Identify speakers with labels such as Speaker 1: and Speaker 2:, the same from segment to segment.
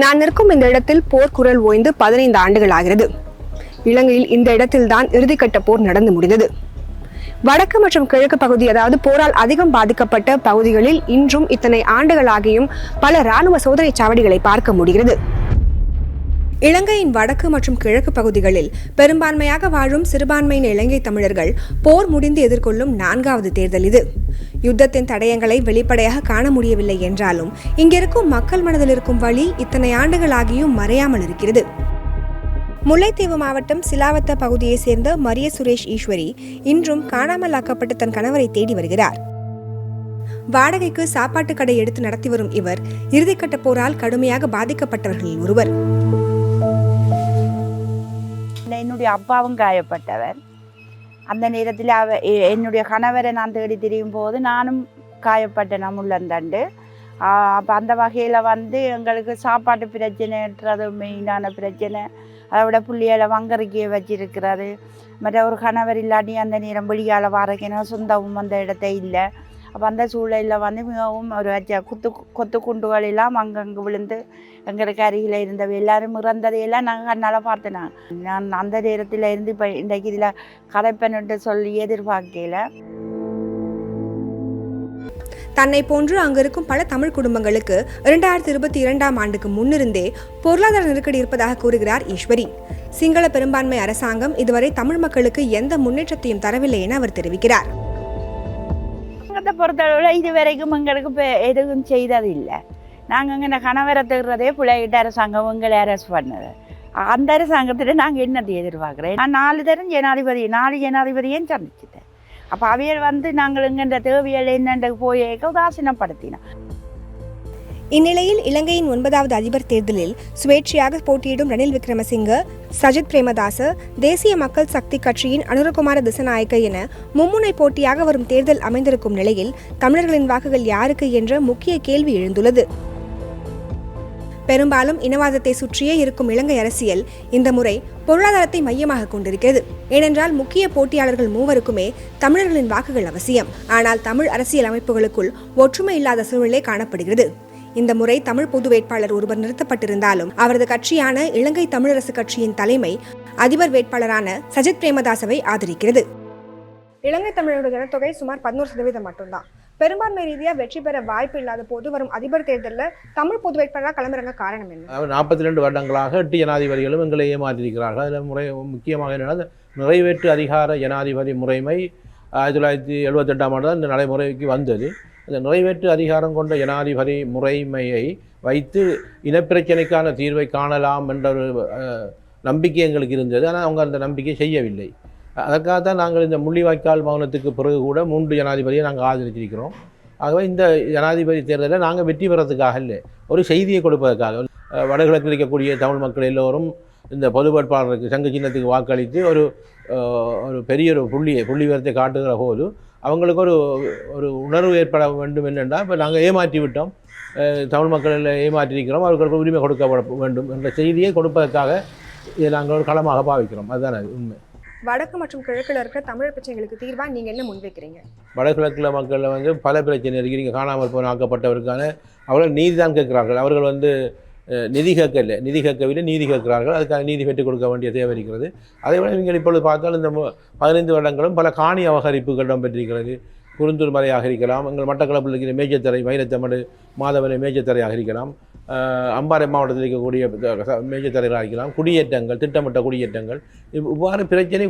Speaker 1: நான் நிற்கும் இந்த இடத்தில் போர்க்குரல் ஓய்ந்து பதினைந்து ஆண்டுகள் ஆகிறது. இலங்கையில் இந்த இடத்தில்தான் இறுதிக்கட்ட போர் நடந்து முடிந்தது. வடக்கு மற்றும் கிழக்கு பகுதி அதாவது போரால் அதிகம் பாதிக்கப்பட்ட பகுதிகளில் இன்றும் இத்தனை ஆண்டுகளாகியும் பல ராணுவ சோதனை சாவடிகளை பார்க்க முடிகிறது. இலங்கையின் வடக்கு மற்றும் கிழக்கு பகுதிகளில் பெரும்பான்மையாக வாழும் சிறுபான்மையின் இலங்கை தமிழர்கள் போர் முடிந்து எதிர்கொள்ளும் நான்காவது தேர்தல் இது. யுத்தத்தின் தடயங்களை வெளிப்படையாக காண முடியவில்லை என்றாலும் இங்கிருக்கும் மக்கள் மனதில் இருக்கும் வழி இத்தனை ஆண்டுகளாகியும் மறையாமல் இருக்கிறது. முல்லைத்தீவு மாவட்டம் சிலாவத்த பகுதியைச் சேர்ந்த மரிய சுரேஷ் ஈஸ்வரி இன்றும் காணாமலாக்கப்பட்ட தன் கணவரை தேடி வருகிறார். வாடகைக்கு சாப்பாட்டு கடை எடுத்து நடத்தி வரும் இவர் இறுதிக்கட்ட போரால் கடுமையாக பாதிக்கப்பட்டவர்களில் ஒருவர்.
Speaker 2: என்னுடைய அப்பாவும் காயப்பட்டவர். அந்த நேரத்தில் அவ என்னுடைய கணவரை நான் தேடி திரியும் போது நானும் காயப்பட்டேன் முள்ளந்தண்டு. அப்போ அந்த வகையில் வந்து எங்களுக்கு சாப்பாட்டு பிரச்சனைன்றது மெயினான பிரச்சனை. அதை விட புள்ளிகளை வங்கறிக்க வச்சிருக்கிறது. மற்ற ஒரு கணவர் இல்லாட்டி அந்த நேரம் வெளியால் வரக்கணும் சொந்தமும் அந்த இடத்த இல்லை. அப்போ அந்த சூழலில் வந்து மிகவும் ஒரு கொத்து கொத்து குண்டுகளெல்லாம் அங்கங்கே விழுந்து எங்களுக்கு அருகில் இருந்தவை எல்லாரும் இறந்ததையெல்லாம் நாங்கள் கண்ணால் பார்த்தேன் நான் அந்த நேரத்தில் இருந்து இப்போ இன்றைக்கு இதில் கதைப்பன்னுட்டு சொல்லி எதிர்பார்க்கல
Speaker 1: தன்னை போன்று அங்கிருக்கும் பல தமிழ் குடும்பங்களுக்கு இரண்டாயிரத்தி இருபத்தி இரண்டாம் ஆண்டுக்கு முன்னிருந்தே பொருளாதார நெருக்கடி இருப்பதாக கூறுகிறார் ஈஸ்வரி சிங்கள பெரும்பான்மை அரசாங்கம் இதுவரை தமிழ் மக்களுக்கு எந்த முன்னேற்றத்தையும் தரவில்லை என அவர் தெரிவிக்கிறார்
Speaker 2: கணவரத்தை பொறுத்தளவில் இது வரைக்கும் எங்களுக்கு இப்போ எதுவும் செய்ததில்லை. நாங்கள் இங்கே கணவரை தேடுறதே பிள்ளைகிட்ட அரசாங்கம் எங்களை அரெஸ்ட் பண்ணது. அந்த அரசாங்கத்தில் நாங்கள் என்னத்தை எதிர்பார்க்குறேன் நான் நாலு தரம் ஜனாதிபதி நாலு ஜனாதிபதியும் சந்திச்சிட்டேன். அப்போ அவையல் வந்து நாங்கள் இங்கே தேவையில் என்னென்று போய் உதாசீனப்படுத்தினோம்
Speaker 1: இந்நிலையில் இலங்கையின் ஒன்பதாவது அதிபர் தேர்தலில் சுயேட்சையாக போட்டியிடும் ரணில் விக்ரமசிங்க சஜித் பிரேமதாச தேசிய மக்கள் சக்தி கட்சியின் அனுரகுமார திசநாயக்க என மும்முனை போட்டியாக வரும் தேர்தல் அமைந்திருக்கும் நிலையில் தமிழர்களின் வாக்குகள் யாருக்கு என்ற முக்கிய கேள்வி எழுந்துள்ளது. பெரும்பாலும் இனவாதத்தை சுற்றியே இருக்கும் இலங்கை அரசியல் இந்த முறை பொருளாதாரத்தை மையமாக கொண்டிருக்கிறது. ஏனென்றால் முக்கிய போட்டியாளர்கள் மூவருக்குமே தமிழர்களின் வாக்குகள் அவசியம். ஆனால் தமிழ் அரசியல் அமைப்புகளுக்குள் ஒற்றுமை இல்லாத சூழ்நிலை காணப்படுகிறது. இந்த முறை தமிழ் பொது வேட்பாளர் ஒருவர் நிறுத்தப்பட்டிருந்தாலும் அவரது கட்சியான இலங்கை தமிழரசு கட்சியின் தலைமை அதிபர் வேட்பாளரான சஜித் பிரேமதாசவை ஆதரிக்கிறது. இலங்கை தமிழரோட ஜனத்தொகை சுமார் பதினோரு சதவீதம் மட்டும்தான். பெரும்பான்மை ரீதியாக வெற்றி பெற வாய்ப்பு இல்லாத போது வரும் அதிபர் தேர்தலில் தமிழ் பொது வேட்பாளராக களமிறங்க காரணம் என்ன?
Speaker 3: நாற்பத்தி ரெண்டு வருடங்களாக எட்டு ஜனாதிபதிகளும் எங்களை ஏமாற்றியிருக்கிறார்கள். அதில் முறை முக்கியமாக என்னென்னா நிறைவேற்று அதிகார ஜனாதிபதி முறைமை ஆயிரத்தி தொள்ளாயிரத்தி எழுபத்தெட்டாம் ஆண்டு தான் இந்த நடைமுறைக்கு வந்தது. அந்த நிறைவேற்று அதிகாரம் கொண்ட ஜனாதிபதி முறைமையை வைத்து இனப்பிரச்சனைக்கான தீர்வை காணலாம் என்ற ஒரு நம்பிக்கை எங்களுக்கு இருந்தது. ஆனால் அவங்க அந்த நம்பிக்கை செய்யவில்லை. அதற்காக தான் நாங்கள் இந்த முள்ளிவாய்க்கால் மௌனத்துக்கு பிறகு கூட மூன்று ஜனாதிபதியை நாங்கள் ஆதரிச்சிருக்கிறோம் ஆகவே இந்த ஜனாதிபதி தேர்தலில் நாங்கள் வெற்றி பெறத்துக்காக இல்லை ஒரு செய்தியை கொடுப்பதற்காக. வடகிழக்கில் இருக்கக்கூடிய தமிழ் மக்கள் எல்லோரும் இந்த பொது வேட்பாளருக்கு சங்க சின்னத்துக்கு வாக்களித்து ஒரு ஒரு பெரிய ஒரு புள்ளியை புள்ளி விவரத்தை காட்டுகிற போது அவங்களுக்கு ஒரு ஒரு உணர்வு ஏற்பட வேண்டும் என்னென்றால் இப்போ நாங்கள் ஏமாற்றி விட்டோம். தமிழ் மக்கள் ஏமாற்றியிருக்கிறோம் அவர்களுக்கு உரிமை கொடுக்கப்பட வேண்டும் என்ற செய்தியை கொடுப்பதற்காக இதை நாங்கள் ஒரு களமாக பாவிக்கிறோம். அதுதான் அது உண்மை.
Speaker 1: வடக்கு மற்றும் கிழக்கில் இருக்கிற தமிழ் பிரச்சனைகளுக்கு தீர்வா நீங்க என்ன முன்வைக்கிறீங்க
Speaker 3: வடகிழக்கில் மக்களில் வந்து பல பிரச்சனை இருக்குது நீங்கள் காணாமல் போன ஆக்கப்பட்டவருக்கான அவர்கள் நீதி தான் கேட்கிறார்கள். அவர்கள் வந்து நிதி கேட்கல நிதி கேட்கவில்லை நீதி கேட்கிறார்கள். அதுக்கான நீதி பெற்றுக் கொடுக்க வேண்டிய தேவை இருக்கிறது. அதே போல நீங்கள் இப்பொழுது பார்த்தால் இந்த பதினைந்து வருடங்களும் பல காணி அபகரிப்புகள் இடம்பெற்றிருக்கிறது. குறுந்தூர் மலையாக இருக்கலாம் எங்கள் மட்டக்களப்பில் இருக்கிற மேஜத்தரை வைரத்தமடு மாதவரை மேஜத்தரையாக இருக்கலாம். அம்பாறை மாவட்டத்தில் இருக்கக்கூடிய மேய்ச்சத்தரைகளாக இருக்கலாம். குடியேற்றங்கள் திட்டமிட்ட குடியேற்றங்கள். இவ்வாறு பிரச்சனை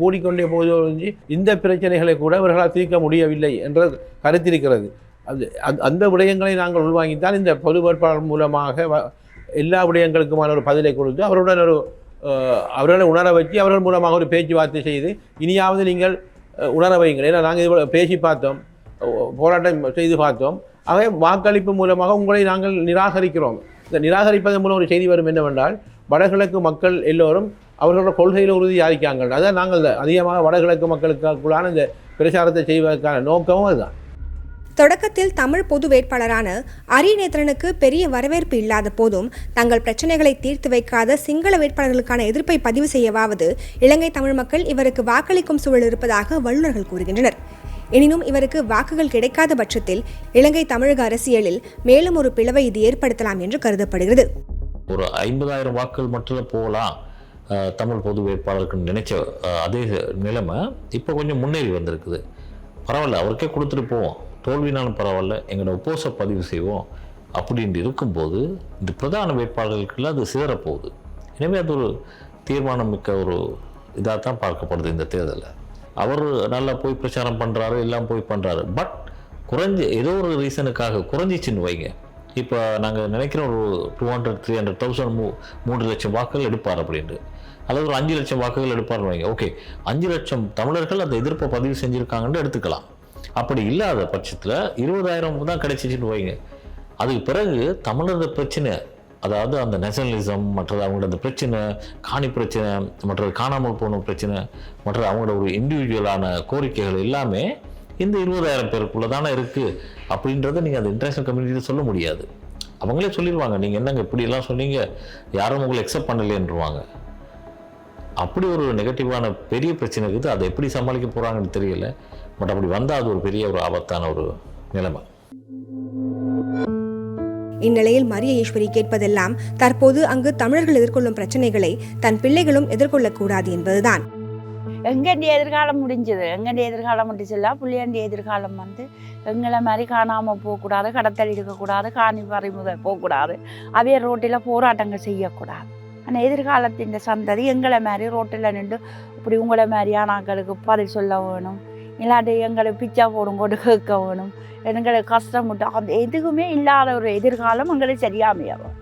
Speaker 3: கூடிக்கொண்டே போது இந்த பிரச்சனைகளை கூட இவர்களால் தீர்க்க முடியவில்லை என்ற கருத்திருக்கிறது அது அந்த- அந்த விடயங்களை நாங்கள் உள்வாங்கித்தான் இந்த பொது வேட்பாளர் மூலமாக வ- எல்லா விடயங்களுக்குமான ஒரு பதிலை கொடுத்து அவருடன் ஒரு அவர்களை உணர வச்சு அவர்கள் மூலமாக ஒரு பேச்சுவார்த்தை செய்து இனியாவது நீங்கள் உணர வையுங்கள். ஏன்னா நாங்கள் இது பேசி பார்த்தோம் போராட்டம் செய்து பார்த்தோம். ஆகவே வாக்களிப்பு மூலமாக உங்களை நாங்கள் நிராகரிக்கிறோம். இந்த நிராகரிப்பதன் மூலம் ஒரு செய்தி வரும் என்னவென்றால் வடகிழக்கு மக்கள் எல்லோரும் அவர்களோட கொள்கையில் உறுதியாகிக்காங்க அதான் நாங்கள் அதிகமாக வடகிழக்கு மக்களுக்குள்ளான இந்த பிரச்சாரத்தை செய்வதற்கான நோக்கமும் அதுதான்.
Speaker 1: தொடக்கத்தில் தமிழ் பொது வேட்பாளரான அரியநேத்திரனுக்கு பெரிய வரவேற்பு இல்லாத போதும் தங்கள் பிரச்சனைகளை தீர்த்து வைக்காத சிங்கள வேட்பாளர்களுக்கான எதிர்ப்பை பதிவு செய்யவாவது இலங்கை தமிழ் மக்கள் இவருக்கு வாக்களிக்கும் சூழல் இருப்பதாக வல்லுநர்கள் கூறுகின்றனர். எனினும் இவருக்கு வாக்குகள் கிடைக்காத பட்சத்தில் இலங்கை தமிழக அரசியலில் மேலும் ஒரு பிளவை இது ஏற்படுத்தலாம் என்று கருதப்படுகிறது.
Speaker 4: ஒரு ஐம்பதாயிரம் வாக்குகள் மட்டும் போகலாம் தமிழ் பொது வேட்பாளருக்கு நினைச்ச அதே நிலைமை இப்போ கொஞ்சம் முன்னேறி வந்திருக்குது. பரவாயில்ல அவருக்கே கொடுத்துட்டு போவோம். தோல்வினாலும் பரவாயில்ல எங்களோட ஒப்போச பதிவு செய்வோம். அப்படின்னு இருக்கும்போது இந்த பிரதான வேட்பாளர்களுக்குள்ள அது சிதறப்போகுது. எனவே அது ஒரு தீர்மானம் மிக்க ஒரு இதாக தான் பார்க்கப்படுது இந்த தேர்தலில். அவர் நல்லா போய் பிரச்சாரம் பண்ணுறாரு எல்லாம் போய் பண்ணுறாரு பட் குறைஞ்சி ஏதோ ஒரு ரீசனுக்காக குறைஞ்சிச்சின்னு வைங்க. இப்போ நாங்கள் நினைக்கிறோம் ஒரு two hundred three hundred thousand மூ மூன்று லட்சம் வாக்குகள் எடுப்பார் அப்படின்ட்டு அல்லது ஒரு அஞ்சு லட்சம் வாக்குகள் எடுப்பார்னு வைங்க. ஓகே அஞ்சு லட்சம் தமிழர்கள் அந்த எதிர்ப்பை பதிவு செஞ்சுருக்காங்கன்னு எடுத்துக்கலாம். அப்படி இல்லாத பட்சத்தில் இருபதாயிரம் தான் கிடைச்சிச்சின்னு வைங்க. அதுக்கு பிறகு தமிழர் பிரச்சனை அதாவது அந்த நேஷனலிசம் மற்றது அவங்களோட அந்த பிரச்சனை காணி பிரச்சனை மற்றது காணாமல் போன பிரச்சனை மற்றது அவங்களோட ஒரு இண்டிவிஜுவலான கோரிக்கைகள் எல்லாமே இந்த இருபதாயிரம் பேருக்குள்ள தானே இருக்குது அப்படின்றத நீங்கள் அந்த இன்டர்நேஷனல் கம்யூனிட்டியில் சொல்ல முடியாது. அவங்களே சொல்லிடுவாங்க நீங்கள் என்னங்க இப்படியெல்லாம் சொன்னீங்க? யாரும் உங்களை எக்ஸப்ட் பண்ணலேன்றுவாங்க அப்படி ஒரு நெகட்டிவான பெரிய பிரச்சனை இருக்குது. அதை எப்படி சமாளிக்க போகிறாங்கன்னு தெரியல. பட் அப்படி வந்தால் அது ஒரு பெரிய ஒரு ஆபத்தான ஒரு நிலைமை.
Speaker 1: இந்நிலையில் மரிய ஈஸ்வரி கேட்பதெல்லாம் தற்போது அங்கு தமிழர்கள் எதிர்கொள்ளும் பிரச்சனைகளை தன் பிள்ளைகளும் எதிர்கொள்ளக்கூடாது என்பதுதான்.
Speaker 2: எங்கண்டி எதிர்காலம் முடிஞ்சது? எங்கண்டி எதிர்காலம் முடிச்சல புள்ளியண்டி எதிர்காலம் வந்து எங்களை மாதிரி காணாமல் போகக்கூடாது கடத்தல் இருக்கக்கூடாது காணி பறிமுதல் போகக்கூடாது. அதே ரோட்டில் போராட்டங்கள் செய்யக்கூடாது. ஆனால் எதிர்காலத்தின் சந்ததி எங்களை மாதிரி ரோட்டில் நின்று இப்படி உங்களை மாதிரியான ஆட்களுக்கு பதில் சொல்ல வேணும். இல்லாட்டி எங்களை பிச்சா போடும் கொண்டு கேட்க வேணும். எங்களுக்கு கஷ்டப்பட்டு அந்த எதுவுமே இல்லாத ஒரு எதிர்காலம் எங்களுக்கு சரியாமையாகும்